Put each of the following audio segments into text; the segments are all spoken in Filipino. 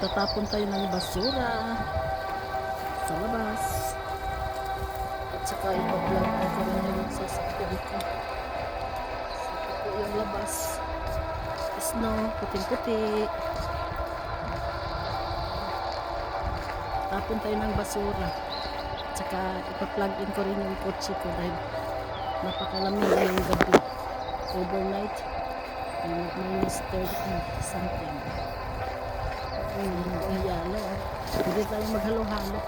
Magtatapon tayo ng basura sa labas. At saka ipa-vlog ko rin yung sasakyan ko. Saka po yung labas. Snow, puting-puti. Tapon tayo ng basura. At saka ipa-plug in ko rin yung kotse ko dahil napakalamig ngayong gabi. Overnight, minus 30 something. Ayun, ang yalo. Hindi tayo maghalo-halo.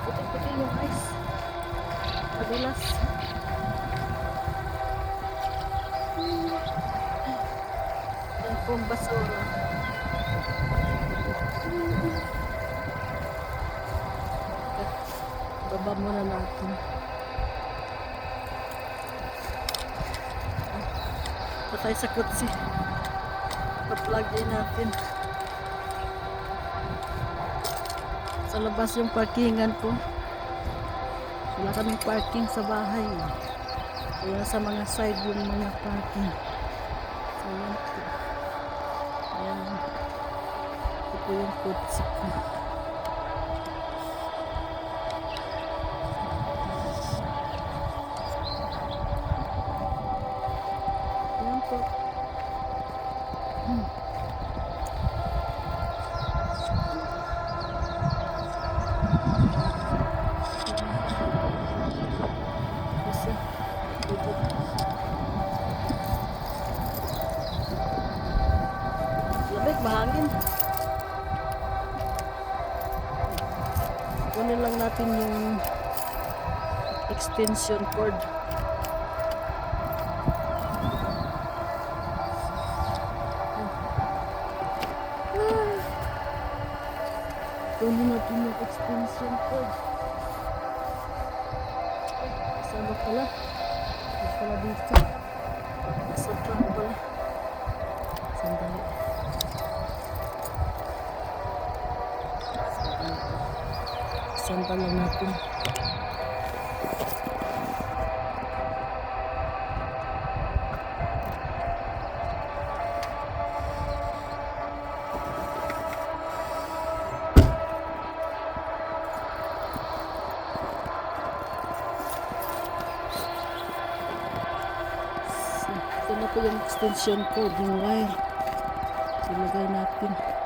Puti-puti yung ice. Madulas. Yan pong basura. Baba muna natin. Patay sa kutsi. Pa-plug in natin. Sa labas yung parkingan ko. Wala kaming parking sa bahay. Kaya sa mga side yung mga parking. So po. Ayan. Ito po yung kutsi ko. Kunin lang natin yung extension cord. Kunin natin yung extension cord. Kasama pala. Huwag pala dito. Trunk pala. Sandali. Sandal lang natin. Ito na po yung extension cord, yung wire. Ilagay natin.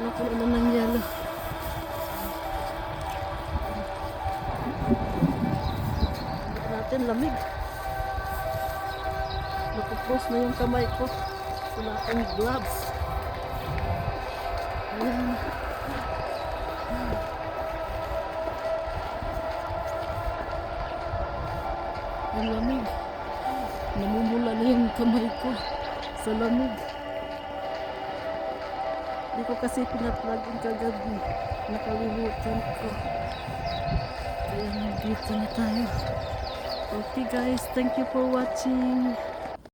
Na, kapuno-puno na ng yelo. Natin lamig. Nakupros na yung kamay ko. Wala akong gloves. Ayan. Ang lamig. Namumula na yung kamay ko sa lamig. Hindi ko kasi pinaplug yung kagabi. Nakalimutan ko. Kaya nandito na tayo. Okay guys, thank you for watching.